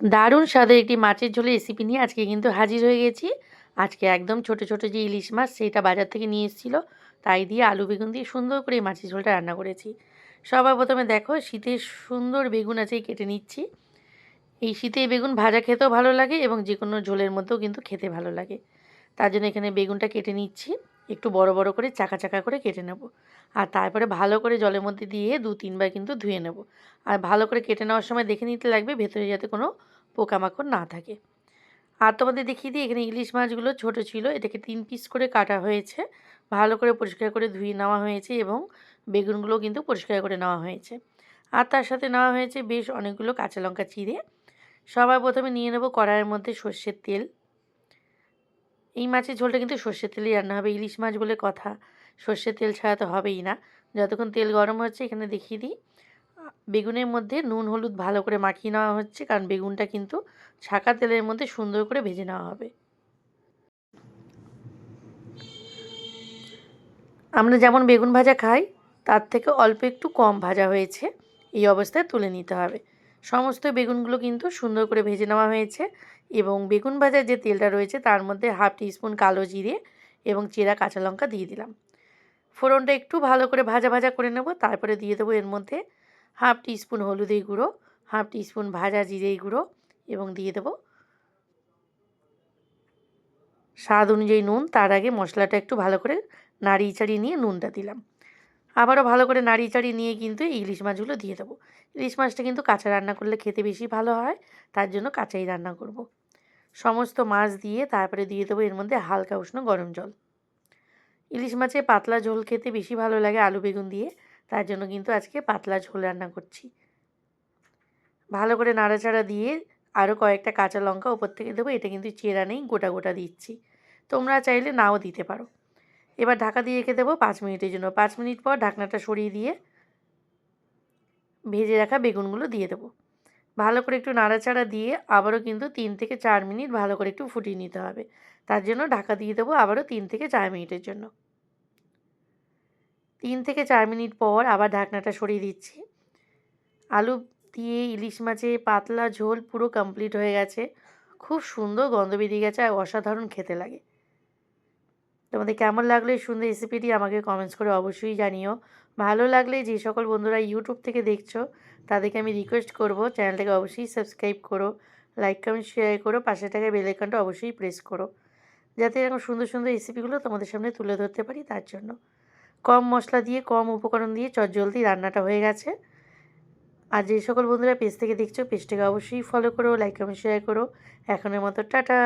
দারুণ স্বাদের একটি মাছের ঝোলের রেসিপি নিয়ে আজকে কিন্তু হাজির হয়ে গেছি। আজকে একদম ছোট ছোট যে ইলিশ মাছ সেইটা বাজার থেকে নিয়ে এসেছিল। তাই দিয়ে আলু বেগুন দিয়ে সুন্দর করে মাছের ঝোলটা রান্না করেছি। সবার প্রথমে দেখো, শীতের সুন্দর বেগুন আছে কেটে নিচ্ছি। এই শীতে বেগুন ভাজা খেতেও ভালো লাগে এবং যে কোনো ঝোলের মধ্যেও কিন্তু খেতে ভালো লাগে। তার জন্য এখানে বেগুনটা কেটে নিচ্ছি। একটু বড় বড় করে চাকা চাকা করে কেটে নেব। আর তারপরে ভালো করে জলের মধ্যে দিয়ে দু, তিনবার কিন্তু ধুয়ে নেব। আর ভালো করে কেটে নেওয়ার সময় দেখে নিতে লাগবে, ভেতরে যাতে কোনো পোকামাকড় না থাকে। আর তোমাদের দেখিয়ে দিই, এখানে ইলিশ মাছগুলো ছোট ছিল, এটাকে তিন পিস করে কাটা হয়েছে। ভালো করে পরিষ্কার করে ধুয়ে নেওয়া হয়েছে এবং বেগুনগুলো কিন্তু পরিষ্কার করে নেওয়া হয়েছে। আর তার সাথে নেওয়া হয়েছে বেশ অনেকগুলো কাঁচা লঙ্কা চিড়ে। সবার প্রথমে নিয়ে নেব কড়াইয়ের মধ্যে সর্ষের তেল। এই মাছের ঝোলটা কিন্তু সর্ষের তেলেই রান্না হবে, ইলিশ মাছ বলে কথা। সর্ষের তেল ছাড়া তো হবেই না। যতক্ষণ তেল গরম হচ্ছে, এখানে দেখিয়ে দিই। বেগুনের মধ্যে নুন, হলুদ ভালো করে মাখিয়ে নেওয়া হচ্ছে, কারণ বেগুনটা কিন্তু ছাকা তেলের মধ্যে সুন্দর করে ভেজে নেওয়া হবে। আমরা যেমন বেগুন ভাজা খাই, তার থেকে অল্প একটু কম ভাজা হয়েছে, এই অবস্থায় তুলে নিতে হবে। সমস্ত বেগুনগুলো কিন্তু সুন্দর করে ভেজে নেওয়া হয়েছে এবং বেগুন ভাজার যে তেলটা রয়েছে, তার মধ্যে হাফ টিস্পুন কালো জিরে এবং চেরা কাঁচা লঙ্কা দিয়ে দিলাম। ফোড়নটা একটু ভালো করে ভাজা ভাজা করে নেব, তারপরে দিয়ে দেবো এর মধ্যে হাফ টিস্পুন হলুদের গুঁড়ো, হাফ টিস্পুন ভাজা জিরেই গুঁড়ো এবং দিয়ে দেবো। স্বাদ অনুযায়ী নুন, তার আগে মশলাটা একটু ভালো করে নাড়িয়ে চাড়িয়ে নিয়ে নুনটা দিলাম। আবারও ভালো করে নাড়িয়ে চাড়িয়ে নিয়ে কিন্তু ইলিশ মাছগুলো দিয়ে দেবো। ইলিশ মাছটা কিন্তু কাঁচা রান্না করলে খেতে বেশি ভালো হয়, তার জন্য কাঁচাই রান্না করব। সমস্ত মাছ দিয়ে তারপরে দিয়ে দেবো এর মধ্যে হালকা উষ্ণ গরম জল। ইলিশ মাছে পাতলা ঝোল খেতে বেশি ভালো লাগে আলু বেগুন দিয়ে। তার জন্য কিন্তু আজকে পাতলা ঝোল রান্না করছি। ভালো করে নাড়াচাড়া দিয়ে আরও কয়েকটা কাঁচা লঙ্কা ওপর থেকে দেবো, এটা কিন্তু চেরা নেই, গোটা গোটা দিচ্ছি। তোমরা চাইলে নাও দিতে পারো। এবার ঢাকা দিয়ে রেখে দেবো পাঁচ মিনিটের জন্য। পাঁচ মিনিট পর ঢাকনাটা সরিয়ে দিয়ে ভেজে রাখা বেগুনগুলো দিয়ে দেবো। ভালো করে একটু নাড়াচাড়া দিয়ে আবারও কিন্তু তিন থেকে চার মিনিট ভালো করে একটু ফুটিয়ে নিতে হবে। তার জন্য ঢাকা দিয়ে দেবো আবারও তিন থেকে চার মিনিটের জন্য। তিন থেকে চার মিনিট পর আবার ঢাকনাটা সরিয়ে দিচ্ছি। আলু দিয়ে ইলিশ মাছে পাতলা ঝোল পুরো কমপ্লিট হয়ে গেছে। খুব সুন্দর গন্ধ বেরিয়ে গেছে আর অসাধারণ খেতে লাগে। তোমাদের কেমন লাগল এই সুন্দর রেসিপিটি আমাকে কমেন্টস করে অবশ্যই জানিও। ভালো লাগলে যে সকল বন্ধুরা ইউটিউব থেকে দেখছ, তাদেরকে আমি রিকোয়েস্ট করব, চ্যানেলটাকে অবশ্যই সাবস্ক্রাইব করো লাইক কমেন্ট শেয়ার করো, পাশে থাকা বেলাইকনটা অবশ্যই প্রেস করো। যাতে এরকম সুন্দর সুন্দর রেসিপিগুলো তোমাদের সামনে তুলে ধরতে পারি তার জন্য। কম মশলা দিয়ে, কম উপকরণ দিয়ে চটজলদি রান্নাটা হয়ে গেছে। আর যে সকল বন্ধুরা পেজ থেকে দেখছ, পেজটাকে অবশ্যই ফলো করো লাইক কমেন্ট শেয়ার করো। এখনের মতো, টাটা!